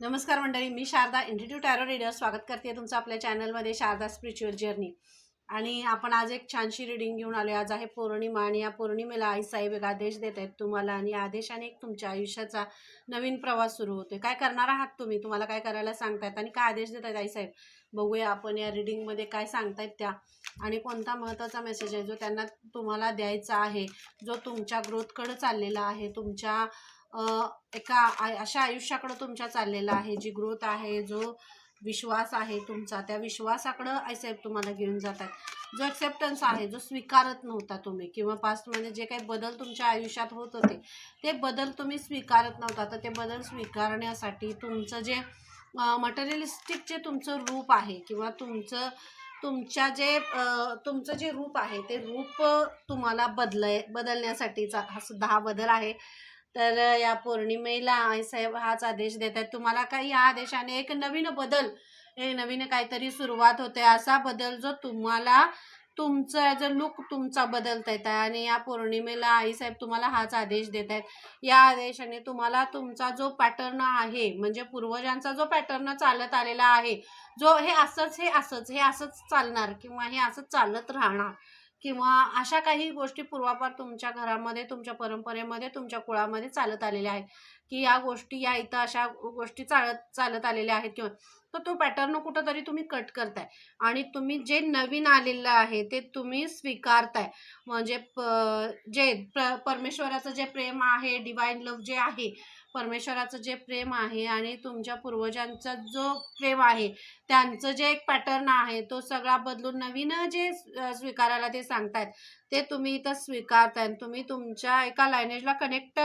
नमस्कार मंडळी मी शारदा इंटिट्यूट टॅरो रीडर स्वागत करते तुमचं आपल्या चॅनलमध्ये शारदा स्पिरिच्युअल जर्नी आणि आपण आज एक छानशी रिडिंग घेऊन आलो आज आहे पौर्णिमा आणि या पौर्णिमेला आई साहेब एक आदेश देत आहेत तुम्हाला आणि आदेशाने एक तुमच्या आयुष्याचा नवीन प्रवास सुरू होतोय. काय करणार आहात तुम्ही? तुम्हाला काय करायला सांगतायत? आणि काय आदेश देत आहेत आई साहेब? बघूया आपण या रिडिंगमध्ये काय सांगतायत त्या. आणि कोणता महत्त्वाचा मेसेज आहे जो त्यांना तुम्हाला द्यायचा आहे जो तुमच्या ग्रोथकडे चाललेला आहे तुमच्या एका अशा आयुष्याकडं तुमच्या चाललेला आहे जी ग्रोथ आहे जो विश्वास आहे तुमचा त्या विश्वासाकडं आईसाहेब तुम्हाला घेऊन जातात. जो ॲक्सेप्टन्स आहे जो स्वीकारत नव्हता तुम्ही किंवा पास्टमध्ये जे काही बदल तुमच्या आयुष्यात होत होते ते बदल तुम्ही स्वीकारत नव्हता. तर ते बदल स्वीकारण्यासाठी तुमचं जे मटेरियलिस्टिक जे तुमचं रूप आहे किंवा तुमचं तुमच्या जे तुमचं जे रूप आहे ते रूप तुम्हाला बदलय बदलण्यासाठीचा हा सुद्धा हा बदल आहे. तर या पौर्णिमेला आईसाहेब हाच आदेश देत आहेत तुम्हाला काही या आदेशाने एक नवीन बदल एक नवीन काहीतरी सुरुवात होते असा बदल जो तुम्हाला तुमचा ॲज अ लुक तुमचा बदलता येत आहे आणि या पौर्णिमेला आईसाहेब तुम्हाला हाच आदेश देत आहेत या आदेशाने तुम्हाला तुमचा जो पॅटर्न आहे म्हणजे पूर्वजांचा जो पॅटर्न चालत आलेला आहे जो हे असंच हे असंच हे असंच चालणार किंवा हे असंच चालत राहणार. किंवा अशा काही गोष्टी पूर्वापार तुमच्या घरामध्ये तुमच्या परंपरेमध्ये तुमच्या कुळामध्ये चालत आलेल्या आहेत? की या गोष्टी या इथं अशा गोष्टी चालत चालत आलेल्या आहेत किंवा? तर तो पॅटर्न कुठंतरी तुम्ही कट करताय. आणि तुम्ही जे नवीन आलेलं आहे ते तुम्ही स्वीकारताय. म्हणजे प- जे प्र परमेश्वराचं जे प्रेम आहे डिवाईन लव्ह जे आहे परमेश्वराचं जे प्रेम आहे आणि तुमच्या पूर्वजांचा जो प्रेम आहे त्यांचं जे एक पॅटर्न आहे तो सगळा बदलून नवीन जे स्वीकारायला ते सांगतायत ते तुम्ही इथं स्वीकारताय तुम्ही तुमच्या एका लायनेजला कनेक्ट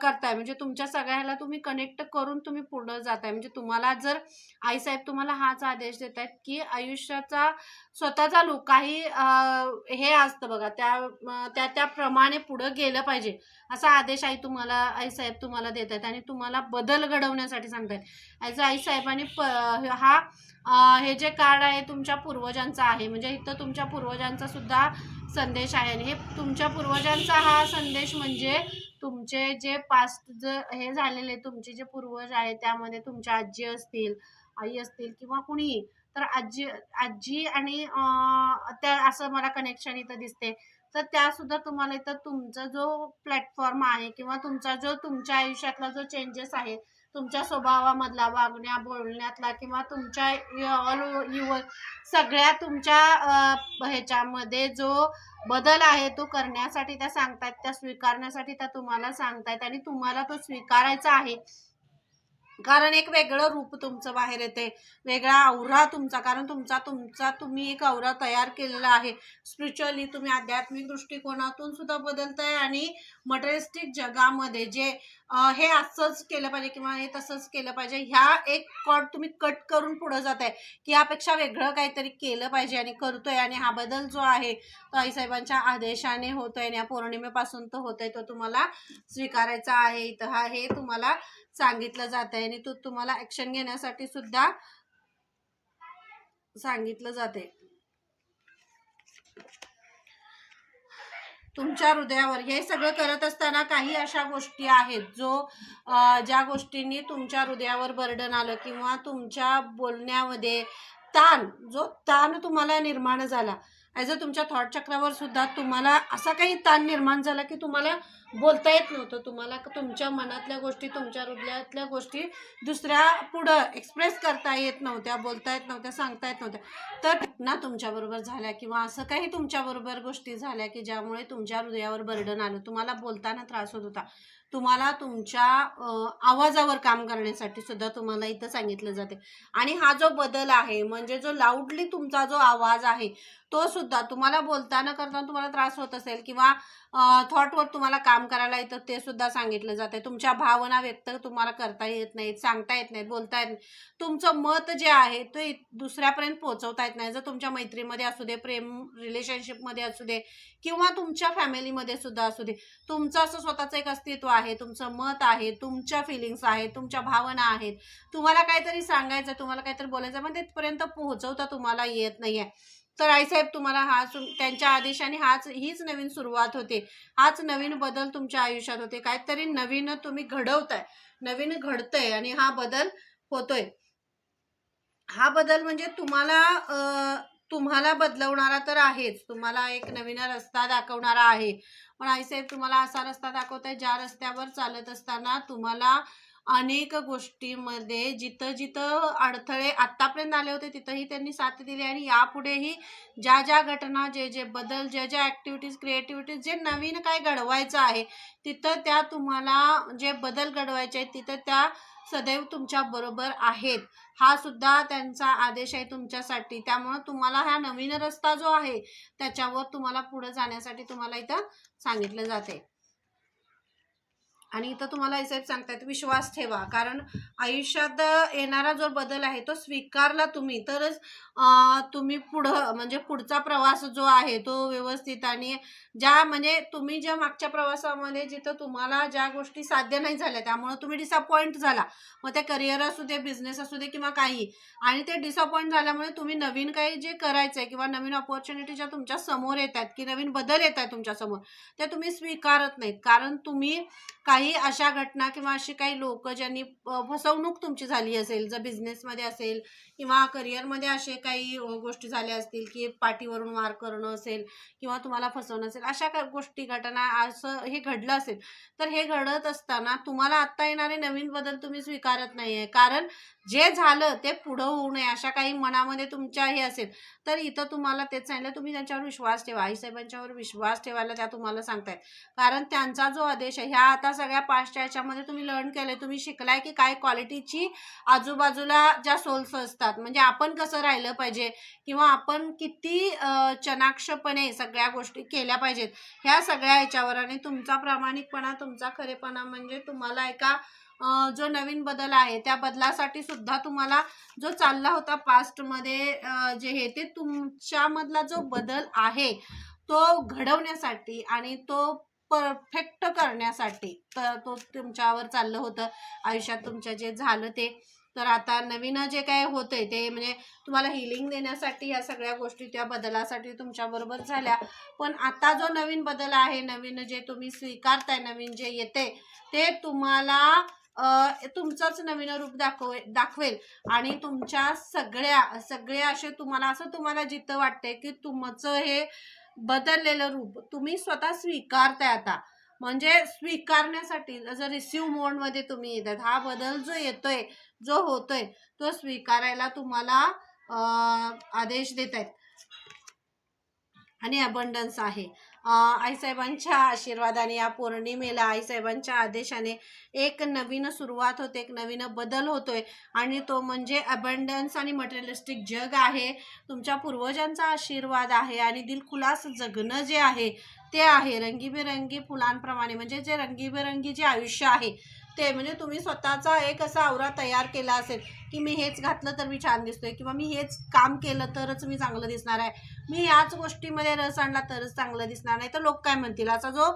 करताय. म्हणजे तुमच्या सगळ्याला तुम्ही कनेक्ट करून तुम्ही पुढं जाताय. म्हणजे तुम्हाला जर आई साहेब तुम्हाला हाच आदेश देत आहेत की आयुष्याचा स्वतःचा लुक काही हे असतं बघा त्या त्या त्याप्रमाणे पुढं गेलं पाहिजे. असा आदेश आई तुम्हाला आई साहेब तुम्हाला देत आहेत आणि तुम्हाला बदल घडवण्यासाठी सांगतायत. ॲज आईसाहेबांनी प हा हे जे कार्ड आहे तुमच्या पूर्वजांचा आहे म्हणजे इथं तुमच्या पूर्वजांचा सुद्धा संदेश आहे. आणि हे तुमच्या पूर्वजांचा हा संदेश म्हणजे तुमचे जे पास्ट ज हे झालेले तुमचे जे पूर्वज आहेत त्यामध्ये तुमच्या आजी असतील आई असतील किंवा कुणीही तर आजी आजी आणि त्या असं मला कनेक्शन इथं दिसते. तर त्या सुद्धा तुम्हाला इथं तुमचा जो प्लॅटफॉर्म आहे किंवा तुमचा जो तुमच्या आयुष्यातला जो चेंजेस आहे तुमच्या स्वभावामधला वागण्या बोलण्यातला किंवा तुमच्या ऑल युवर सगळ्या तुमच्या ह्याच्यामध्ये जो बदल आहे तो करण्यासाठी त्या सांगतायत त्या स्वीकारण्यासाठी त्या तुम्हाला सांगतायत आणि तुम्हाला तो स्वीकारायचा आहे. कारण एक वेगळं रूप तुमचं बाहेर येते वेगळा आवरा तुमचा कारण तुमचा तुमचा तुम्ही एक आवरा तयार केलेला आहे. स्पिरिच्युअली तुम्ही आध्यात्मिक दृष्टिकोनातून सुद्धा बदलताय आणि मटेरिस्टिक जगामध्ये जे हे असंच केलं पाहिजे किंवा हे तसंच केलं पाहिजे ह्या एक कॉड तुम्ही कट करून पुढं जात आहे की यापेक्षा वेगळं काहीतरी केलं पाहिजे आणि करतोय आणि हा बदल जो आहे तो आईसाहेबांच्या आदेशाने होतोय आणि या पौर्णिमेपासून तो होतोय तो तुम्हाला स्वीकारायचा आहे. इथं हा हे तुम्हाला सांगितलं जात आहे आणि तो तुम्हाला ऍक्शन घेण्यासाठी सुद्धा सांगितलं जाते तुमच्या हृदयावर. हे सगळं करत असताना काही अशा गोष्टी आहेत जो ज्या गोष्टींनी तुमच्या हृदयावर बर्डन आलं किंवा तुमच्या बोलण्यामध्ये ताण जो ताण तुम्हाला निर्माण झाला. ॲज अ तुमच्या थॉट चक्रावर सुद्धा तुम्हाला असा काही ताण निर्माण झाला की तुम्हाला बोलता येत नव्हतं. तुम्हाला तुमच्या मनातल्या गोष्टी तुमच्या हृदयातल्या गोष्टी दुसऱ्या पुढं एक्सप्रेस करता येत नव्हत्या बोलता येत नव्हत्या सांगता येत नव्हत्या. तर ना तुमच्याबरोबर झाल्या किंवा असं काही तुमच्याबरोबर गोष्टी झाल्या की ज्यामुळे तुमच्या हृदयावर बर्डन आलं तुम्हाला बोलताना त्रास होत होता. तुम्हाला तुमच्या आवाजावर काम करण्यासाठी सुद्धा तुम्हाला इथं सांगितलं जाते. आणि हा जो बदल आहे म्हणजे जो लाऊडली तुमचा जो आवाज आहे तो सुद्धा तुम्हाला बोलताना करताना तुम्हाला त्रास होत असेल किंवा थॉटवर तुम्हाला काम करायला येतं ते सुद्धा सांगितलं जाते. तुमच्या भावना व्यक्त तुम्हाला करता येत नाहीत सांगता येत नाहीत बोलता येत नाही तुमचं मत जे आहे ते दुसऱ्यापर्यंत पोहोचवता येत नाही. जर तुमच्या मैत्रीमध्ये असू दे प्रेम रिलेशनशिपमध्ये असू दे किंवा तुमच्या फॅमिलीमध्ये सुद्धा असू दे तुमचं असं स्वतःचं एक अस्तित्व आहे. आहे तुमचं मत आहे तुमच्या फिलिंग्स आहेत तुमच्या भावना आहेत. तुम्हाला काहीतरी सांगायचं तुम्हाला काहीतरी बोलायचं पण तिथपर्यंत पोहोचवता तुम्हाला येत नाहीये. तर आईसाहेब तुम्हाला हा त्यांच्या आदेशाने हाच हीच नवीन सुरुवात होते. हाच नवीन बदल तुमच्या आयुष्यात होते. काहीतरी नवीन तुम्ही घडवताय. नवीन घडतंय आणि हा बदल होतोय. हा बदल म्हणजे तुम्हाला तुम्हाला बदलवणारा तर आहेच. तुम्हाला एक नवीन रस्ता दाखवणारा आहे. पण आईसाहेब तुम्हाला असा रस्ता दाखवताय ज्या रस्त्यावर चालत असताना तुम्हाला अनेक गोष्टीमध्ये जिथं जिथं अडथळे आत्तापर्यंत आले होते तिथंही त्यांनी साथ दिली आणि यापुढेही ज्या ज्या घटना जे जे बदल ज्या ज्या ॲक्टिव्हिटीज क्रिएटिव्हिटीज जे नवीन काय घडवायचं आहे तिथं त्या तुम्हाला जे बदल घडवायचे आहेत तिथं त्या सदैव तुमच्या बरोबर आहेत. हा सुद्धा त्यांचा आदेश आहे तुमच्यासाठी. त्यामुळं तुम्हाला हा नवीन रस्ता जो आहे त्याच्यावर तुम्हाला पुढे जाण्यासाठी तुम्हाला इथं सांगितलं जाते आणि इथं तुम्हाला साहेब सांगतायत विश्वास ठेवा. कारण आयुष्यात येणारा जो बदल आहे तो स्वीकारला तुम्ही. तरच तुम्ही पुढं म्हणजे पुढचा प्रवास जो आहे तो व्यवस्थित आणि ज्या म्हणजे तुम्ही ज्या मागच्या प्रवासामध्ये जिथं तुम्हाला ज्या गोष्टी साध्य नाही झाल्या त्यामुळे तुम्ही डिसअपॉइंट झाला. मग ते करिअर असू दे बिझनेस असू दे किंवा काही. आणि ते डिसअपॉइंट झाल्यामुळे तुम्ही नवीन काही जे करायचं आहे किंवा नवीन ऑपॉर्च्युनिटी ज्या तुमच्यासमोर येत आहेत की नवीन बदल येत आहेत तुमच्यासमोर ते तुम्ही स्वीकारत नाहीत. कारण तुम्ही काही काही अशा घटना किंवा अशी काही लोक ज्यांनी फसवणूक तुमची झाली असेल जर बिझनेसमध्ये असेल किंवा करिअरमध्ये असे काही गोष्टी झाल्या असतील की पाठीवरून वार करणं असेल किंवा तुम्हाला फसवणं असेल अशा काही गोष्टी घटना असं हे घडलं असेल तर हे घडत असताना तुम्हाला आत्ता येणारे नवीन बदल तुम्ही स्वीकारत नाही आहे कारण जे झालं ते पुढं होऊ नये अशा काही मनामध्ये तुमच्या हे असेल. तर इथं तुम्हाला तेच सांगितलं तुम्ही त्यांच्यावर विश्वास ठेवा. आईसाहेबांच्यावर विश्वास ठेवायला त्या तुम्हाला सांगतायत. कारण त्यांचा जो आदेश आहे ह्या आता सगळ्या पाचच्या याच्यामध्ये तुम्ही लर्न केलं तुम्ही शिकलाय की काय क्वालिटीची आजूबाजूला ज्या सोल्स असतात. म्हणजे आपण कसं राहिलं पाहिजे किंवा आपण किती चनाक्षपणे सगळ्या गोष्टी केल्या पाहिजेत ह्या सगळ्या याच्यावर. आणि तुमचा प्रामाणिकपणा तुमचा खरेपणा म्हणजे तुम्हाला एका जो नवीन बदल आहे त्या बदलासाठी सुद्धा तुम्हाला जो चालला होता पास्टमध्ये जे हे ते तुमच्यामधला जो बदल आहे तो घडवण्यासाठी आणि तो परफेक्ट करण्यासाठी तर तो तुमच्यावर चाललं होतं. आयुष्यात तुमच्या जे झालं ते. तर आता नवीन जे काय होतंय ते म्हणजे तुम्हाला हिलिंग देण्यासाठी या सगळ्या गोष्टी त्या बदलासाठी तुमच्याबरोबर झाल्या. पण आता जो नवीन बदल आहे नवीन जे तुम्ही स्वीकारताय नवीन जे येते ते तुम्हाला तुमचंच नवीन रूप दाखव दाखवेल. आणि तुमच्या सगळ्या सगळे असे तुम्हाला असं तुम्हाला जिथं वाटतंय की तुमचं हे बदललेलं रूप तुम्ही स्वतः स्वीकारताय आता. म्हणजे स्वीकारण्यासाठी जर रिसिव्ह मोडमध्ये तुम्ही येतात हा बदल जो येतोय जो होतोय तो स्वीकारायला तुम्हाला आदेश देत आहेत आणि अबंडन्स आहे. आईसाहेबांच्या आशीर्वादाने या पौर्णिमेला आईसाहेबांच्या आदेशाने एक नवीन सुरुवात होते एक नवीन बदल होतोय. आणि तो म्हणजे अबंडन्स आणि मटेरियलिस्टिक जग आहे. तुमच्या पूर्वजांचा आशीर्वाद आहे आणि दिलखुलास जगणं जे आहे ते आहे. रंगीबेरंगी फुलांप्रमाणे म्हणजे जे रंगीबेरंगी जे आयुष्य आहे ते म्हणजे तुम्ही स्वतःचा एक असा आवरा तयार केला असेल. की मी हेच घातलं तर मी छान दिसतोय किंवा मी हेच काम केलं तरच मी चांगलं दिसणार आहे. मी याच गोष्टीमध्ये रस आणला तरच चांगलं दिसणार नाही. तर लोक काय म्हणतील? असा जो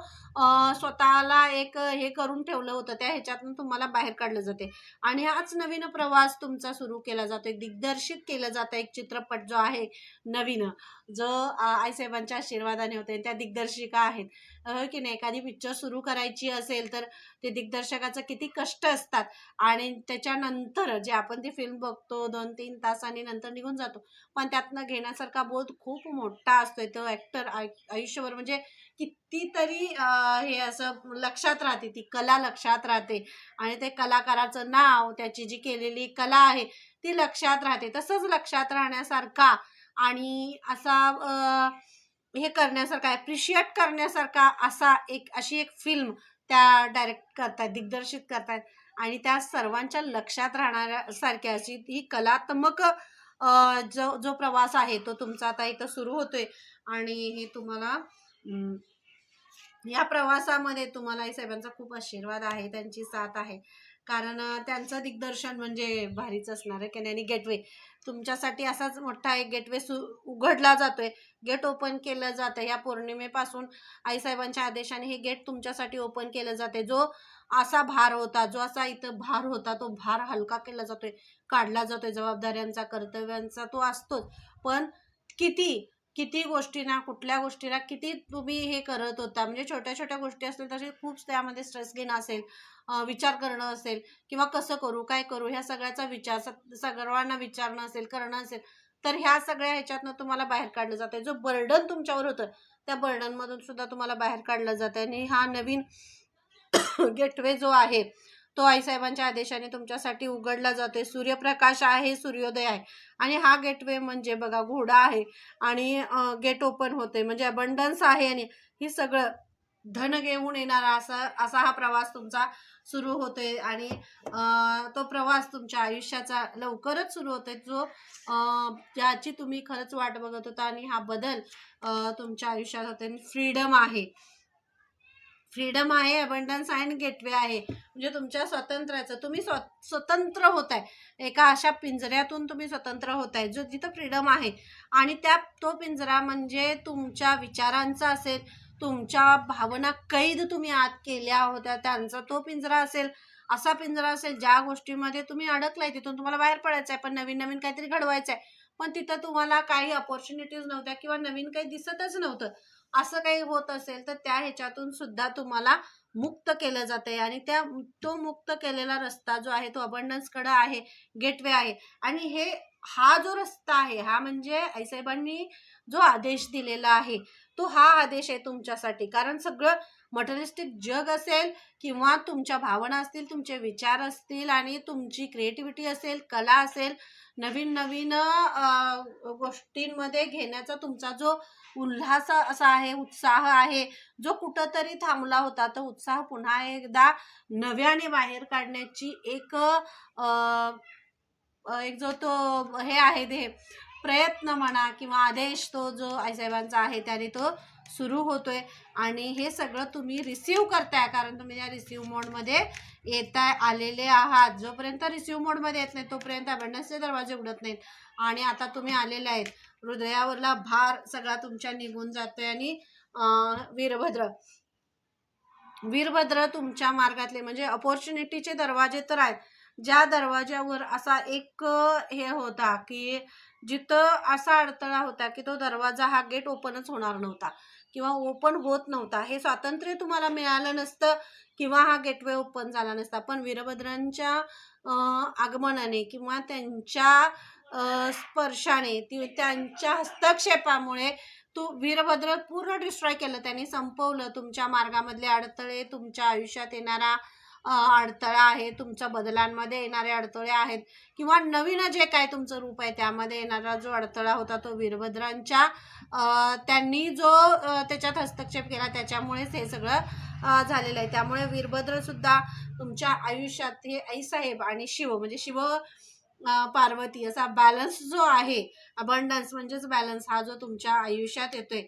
स्वतःला एक हे करून ठेवलं होतं त्या ह्याच्यातून तुम्हाला बाहेर काढलं जाते. आणि हाच नवीन प्रवास तुमचा सुरू केला जातो. एक दिग्दर्शित केलं जातं. एक चित्रपट जो आहे नवीन जो आईसाहेबांच्या आशीर्वादाने होते त्या दिग्दर्शिका आहेत. हो की नाही? एखादी पिक्चर सुरू करायची असेल तर ते दिग्दर्शकाचं किती कष्ट असतात. आणि त्याच्यानंतर जे आपण ती फिल्म बघतो दोन तीन तासांनी नंतर निघून जातो. पण त्यातनं घेण्यासारखा बोध खूप मोठा असतोय. तो ॲक्टर आयुष्यभर म्हणजे कितीतरी हे असं लक्षात राहते ती. कला लक्षात राहते. आणि ते कलाकाराचं नाव त्याची जी केलेली कला आहे ती लक्षात राहते. तसंच लक्षात राहण्यासारखा आणि असा हे करण्यासारखा ॲप्रिशिएट करण्यासारखा असा एक अशी एक फिल्म त्या डायरेक्ट करतायत दिग्दर्शित करतायत. आणि त्या सर्वांच्या लक्षात राहणाऱ्या सारख्या अशी ही कलात्मक जो जो प्रवास आहे तो तुमचा आता इथं सुरू होतोय. आणि हे तुम्हाला या प्रवासामध्ये तुम्हाला आई साहेबांचा खूप आशीर्वाद आहे त्यांची साथ आहे. कारण त्यांचं दिग्दर्शन म्हणजे भारीच असणार आहे की गेटवे तुमच्यासाठी असाच मोठा एक गेटवे सु उघडला जातोय. गेट ओपन केलं जातं. या पौर्णिमेपासून आईसाहेबांच्या आदेशाने हे गेट तुमच्यासाठी ओपन केलं जाते. जो असा भार होता जो असा इथं भार होता तो भार हलका केला जातोय काढला जातोय जबाबदाऱ्यांचा कर्तव्यांचा तो असतोच. पण किती किती गोष्टींना कुठल्या गोष्टीला किती तुम्ही हे करत होता म्हणजे छोट्या छोट्या गोष्टी असतील तसे खूप त्यामध्ये स्ट्रेस घेणं असेल विचार करणं असेल किंवा कसं करू काय करू ह्या सगळ्याचा विचार सर्वांना विचारणं असेल करणं असेल तर ह्या सगळ्या ह्याच्यातनं तुम्हाला बाहेर काढलं जातं जो बर्डन तुमच्यावर होतं त्या बर्डनमधून सुद्धा तुम्हाला बाहेर काढलं जातं आणि हा नवीन गेटवे जो आहे तो आईसाहेबांच्या आदेशाने तुमच्यासाठी उघडला जातोय. सूर्यप्रकाश आहे सूर्योदय आहे. आणि हा गेटवे म्हणजे बघा घोडा आहे आणि गेट ओपन होते म्हणजे अबंडन्स आहे आणि ही सगळं धन घेऊन येणारा असा असा हा प्रवास तुमचा सुरू होतोय. आणि तो प्रवास तुमच्या आयुष्याचा लवकरच सुरू होतोय. जो ज्याची तुम्ही खरंच वाट बघत होता आणि हा बदल तुमच्या आयुष्यात होते फ्रीडम आहे. फ्रीडम आहे अबंडन्स आहे आणि गेटवे आहे. म्हणजे तुमच्या स्वातंत्र्याचं तुम्ही स्व स्वतंत्र होत आहे एका अशा पिंजऱ्यातून तुम्ही स्वतंत्र होत आहे जो जिथं फ्रीडम आहे. आणि त्या तो पिंजरा म्हणजे तुमच्या विचारांचा असेल तुमच्या भावना कैद तुम्ही आत केल्या होत्या त्यांचा तो पिंजरा असेल असा पिंजरा असेल ज्या गोष्टीमध्ये तुम्ही अडकलाय तिथून तुम्हाला बाहेर पडायचं आहे पण नवीन नवीन काहीतरी घडवायचं आहे पण तिथं तुम्हाला काही अपॉर्च्युनिटीज नव्हत्या किंवा नवीन काही दिसतच नव्हतं. असं काही होत असेल तर त्या ह्याच्यातून सुद्धा तुम्हाला मुक्त केलं जाते आणि त्या तो मुक्त केलेला रस्ता जो आहे तो अबंडन्सकडं आहे गेटवे आहे. आणि हे हा जो रस्ता आहे हा म्हणजे आईसाहेबांनी जो आदेश दिलेला आहे तो हा आदेश आहे तुमच्यासाठी. कारण सगळं मटरिस्टिक जग असेल किंवा तुमच्या भावना असतील तुमचे विचार असतील आणि तुमची क्रिएटिव्हिटी असेल कला असेल नवीन नवीन गोष्टींमध्ये घेण्याचा तुमचा जो उल्हास असा आहे उत्साह आहे जो कुठंतरी थांबला होता तो उत्साह पुन्हा एकदा नव्याने बाहेर काढण्याची एक एक जो तो हे आहे ते प्रयत्न म्हणा किंवा आदेश तो जो आईसाहेबांचा आहे त्याने तो सुरू होतोय. आणि हे सगळं तुम्ही रिसीव करताय कारण तुम्ही या रिसीव मोडमध्ये येताय आलेले आहात. जोपर्यंत रिसीव मोडमध्ये येत नाही तोपर्यंत अबंडन्सचे दरवाजे उघडत नाहीत. आणि आता तुम्ही आलेले आहेत. हृदयावरला भार सगळा तुमच्या निघून जातोय आणि वीरभद्र. वीरभद्र तुमच्या मार्गातले म्हणजे अपॉर्च्युनिटीचे दरवाजे तर आहेत. ज्या दरवाज्यावर असा एक हे होता की जिथं असा अडथळा होता की तो दरवाजा हा गेट ओपनच होणार नव्हता. किंवा ओपन होत नव्हता. हे स्वातंत्र्य तुम्हाला मिळालं नसतं किंवा हा गेटवे ओपन झाला नसता. पण वीरभद्रांच्या आगमनाने किंवा त्यांच्या स्पर्शाने ती त्यांच्या हस्तक्षेपामुळे तू वीरभद्र पूर्ण डिस्ट्रॉय केलं. त्यांनी संपवलं. तुमच्या मार्गामधले अडथळे तुमच्या आयुष्यात येणारा अडथळा आहे तुमच्या बदलांमध्ये येणारे अडथळे आहेत किंवा नवीन जे काय तुमचं रूप आहे त्यामध्ये येणारा जो अडथळा होता तो वीरभद्रांच्या त्यांनी जो त्याच्यात हस्तक्षेप केला त्याच्यामुळेच हे सगळं झालेलं आहे. त्यामुळे वीरभद्रसुद्धा तुमच्या आयुष्यात हे आईसाहेब आणि शिव म्हणजे शिव पार्वती असा बॅलन्स जो आहे अबंडन्स म्हणजेच बॅलन्स हा जो तुमच्या आयुष्यात येतोय.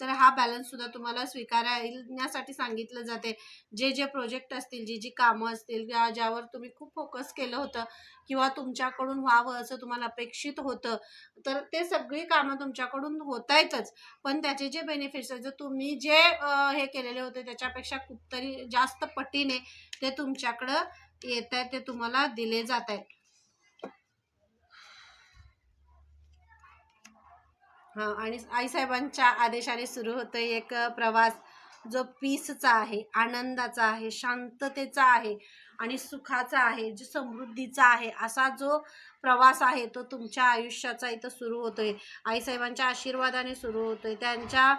तर हा बॅलन्स सुद्धा तुम्हाला स्वीकारण्यासाठी सांगितलं जाते. जे जे प्रोजेक्ट असतील जी जी कामं असतील किंवा ज्यावर तुम्ही खूप फोकस केलं होतं किंवा तुमच्याकडून व्हावं असं तुम्हाला अपेक्षित होतं तर ते सगळी कामं तुमच्याकडून होत आहेतच पण त्याचे जे बेनिफिट्स आहेत जर तुम्ही जे हे केलेले होते त्याच्यापेक्षा खूप तरी जास्त पटीने ते तुमच्याकडं येत आहेत ते तुम्हाला दिले जात आहेत आणि आईसाहेबांच्या आदेशाने सुरू होतोय एक प्रवास जो पीसचा आहे आनंदाचा आहे शांततेचा आहे आणि सुखाचा आहे जो समृद्धीचा आहे असा जो प्रवास आहे तो तुमच्या आयुष्याचा इथं सुरू होतोय. आईसाहेबांच्या आशीर्वादाने सुरू होतोय. त्यांच्या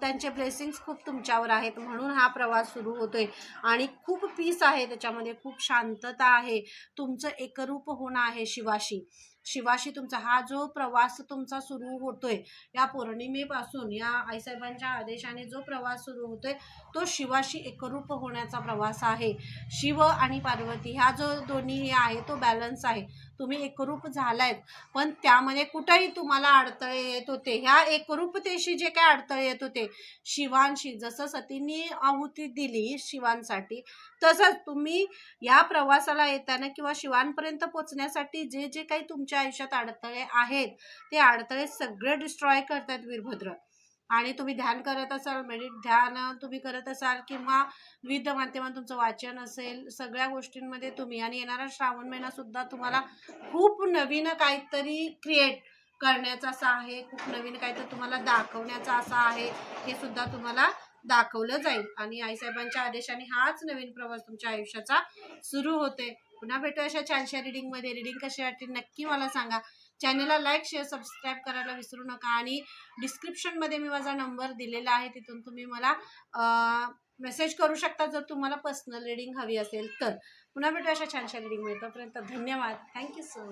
त्यांचे ब्लेसिंग्स खूप तुमच्यावर आहेत म्हणून हा प्रवास सुरू होतोय. आणि खूप पीस आहे त्याच्यामध्ये खूप शांतता आहे. तुमचं एकरूप होणं आहे शिवाशी. शिवाशी तुमचा हा जो प्रवास तुमचा सुरू होतोय या पौर्णिमेपासून या आईसाहेबांच्या आदेशाने जो प्रवास सुरू होतोय तो शिवाशी एकरूप होण्याचा प्रवास आहे. शिव आणि पार्वती ह्या जो दोन्ही हे आहे तो बॅलन्स आहे. तुम्ही एकरूप झालाय पण त्यामध्ये कुठेही तुम्हाला अडथळे येत होते. ह्या एकरूपतेशी जे काय अडथळे येत होते शिवांशी जसं सतींनी आहुती दिली शिवांसाठी तसंच तुम्ही या प्रवासाला येताना किंवा शिवांपर्यंत पोचण्यासाठी जे जे काही तुमच्या आयुष्यात अडथळे आहेत ते अडथळे सगळे डिस्ट्रॉय करतात वीरभद्र. आणि तुम्ही ध्यान करत असाल मेडिट ध्यान तुम्ही करत असाल किंवा विविध माध्यमात तुमचं वाचन असेल सगळ्या गोष्टींमध्ये तुम्ही आणि येणारा श्रावण महिना सुद्धा तुम्हाला खूप नवीन काहीतरी क्रिएट करण्याचा असा आहे खूप नवीन काहीतरी तुम्हाला दाखवण्याचा असा आहे हे सुद्धा तुम्हाला दाखवलं जाईल. आणि आईसाहेबांच्या आदेशाने हाच नवीन प्रवास तुमच्या आयुष्याचा सुरू होते पुन्हा भेटू अशा छानशा रिडिंगमध्ये रिडिंग कशी वाटते नक्की मला सांगा. चॅनलला लाईक शेअर सबस्क्राईब करायला विसरू नका. आणि डिस्क्रिप्शनमध्ये मी माझा नंबर दिलेला आहे. तिथून तुम्ही मला मेसेज करू शकता जर तुम्हाला पर्सनल रिडिंग हवी असेल तर. पुन्हा भेटू अशा छानशा रीडिंग मिळतोपर्यंत धन्यवाद. Thank you so